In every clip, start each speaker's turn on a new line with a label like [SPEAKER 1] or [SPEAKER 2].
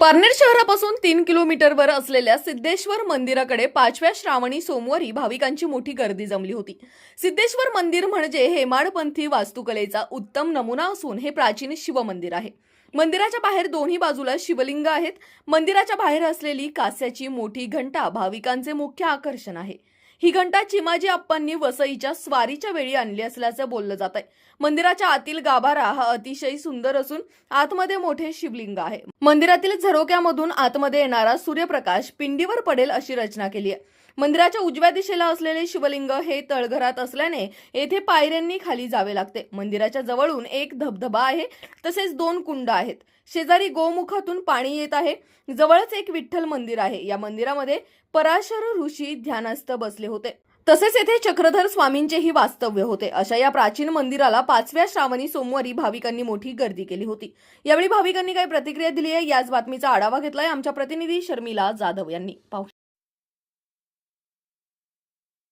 [SPEAKER 1] पारनेर शहरापासून तीन किलोमीटरवर असलेल्या सिद्धेश्वर मंदिराकडे पाचव्या श्रावणी सोमवारी भाविकांची मोठी गर्दी जमली होती. सिद्धेश्वर मंदिर म्हणजे हेमाडपंथी वास्तुकलेचा उत्तम नमुना असून हे प्राचीन शिवमंदिर आहे. मंदिराच्या बाहेर दोन्ही बाजूला शिवलिंग आहेत. मंदिराच्या बाहेर असलेली कास्याची मोठी घंटा भाविकांचे मुख्य आकर्षण आहे. ही घंटा चिमाजी आप्पांनी वसईच्या स्वारीच्या वेळी आणली असल्याचं बोललं जात आहे मंदिराच्या आतील गाभारा हा अतिशय सुंदर असून आतमध्ये मोठे शिवलिंग आहे. मंदिरातील झरोक्यामधून आतमध्ये येणारा सूर्यप्रकाश पिंडीवर पडेल अशी रचना केली आहे. मंदिराच्या उजव्या दिशेला असलेले शिवलिंग हे तळघरात असल्याने येथे पायऱ्यांनी खाली जावे लागते. मंदिराच्या जवळून एक धबधबा आहे तसेच दोन कुंड आहेत. शेजारी गोमुखातून पाणी येत आहे. जवळच एक विठ्ठल मंदिर आहे. या मंदिरामध्ये पराशर ऋषी ध्यानस्थ बसले होते. तसेच येथे चक्रधर स्वामींचेही वास्तव्य होते. अशा या प्राचीन मंदिराला पाचव्या श्रावणी सोमवारी भाविकांनी मोठी गर्दी केली होती. यावेळी भाविकांनी काही प्रतिक्रिया दिली आहे. याच बातमीचा आढावा घेतलाय आमच्या प्रतिनिधी शर्मिला जाधव यांनी. पाहू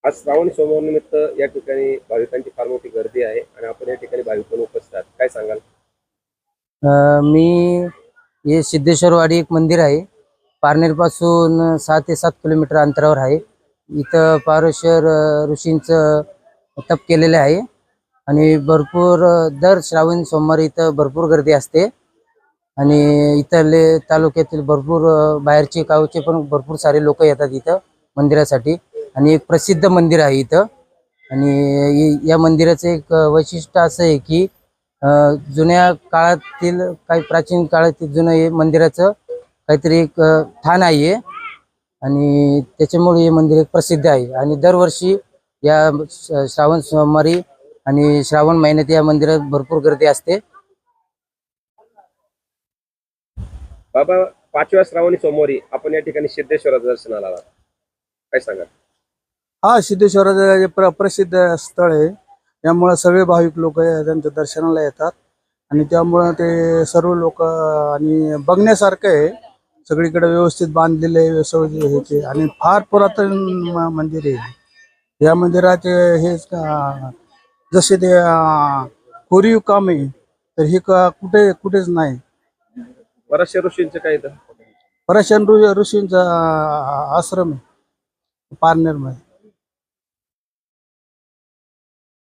[SPEAKER 2] आज श्रावण सोमवारनिमित्त या ठिकाणी भाविकांची फार मोठी गर्दी आहे आणि आपण या ठिकाणी भाविक पण उपस्थित आहात. काय सांगाल?
[SPEAKER 3] अ, मी हे सिद्धेश्वरवाडी एक मंदिर आहे. पारनेरपासून सहा ते सात किलोमीटर अंतरावर आहे. इथं पारेश्वर ऋषींचं तप केलेलं आहे. आणि भरपूर अ, दर श्रावण सोमवारी इथं भरपूर गर्दी असते. आणि इथले तालुक्यातील भरपूर अ, बाहेरचे गावचे पण भरपूर सारे लोक येतात इथं मंदिरासाठी. आणि एक प्रसिद्ध मंदिर आहे इथं. आणि या मंदिराचं एक वैशिष्ट्य असं आहे की जुन्या काळातील काही प्राचीन काळातील जुनं हे मंदिराचं काहीतरी एक ठाण आहे. आणि त्याच्यामुळे हे मंदिर एक प्रसिद्ध आहे. आणि दरवर्षी या श्रावण सोमवारी आणि श्रावण महिन्यात या मंदिरात भरपूर गर्दी असते.
[SPEAKER 2] बाबा पाचव्या श्रावणी सोमवारी आपण या ठिकाणी सिद्धेश्वराचं दर्शनाला काय सांगा
[SPEAKER 4] हा सिद्धेश्वराचं जे प्र प्रसिद्ध स्थळ आहे. त्यामुळं सगळे भाविक लोक त्यांच्या दर्शनाला येतात. आणि त्यामुळं ते सर्व लोक आणि बघण्यासारखं आहे. सगळीकडे व्यवस्थित बांधलेलं आहे व्यवस्थित हे ते. आणि फार पुरातन मंदिर आहे. या मंदिराचे हे जसे ते कोरीव काम आहे तर हे क- कुठे कुठेच नाही.
[SPEAKER 2] बऱ्याचशा ऋषींचं काय
[SPEAKER 4] पराशन ऋषींचा आश्रम आहे. पारनेरमध्ये.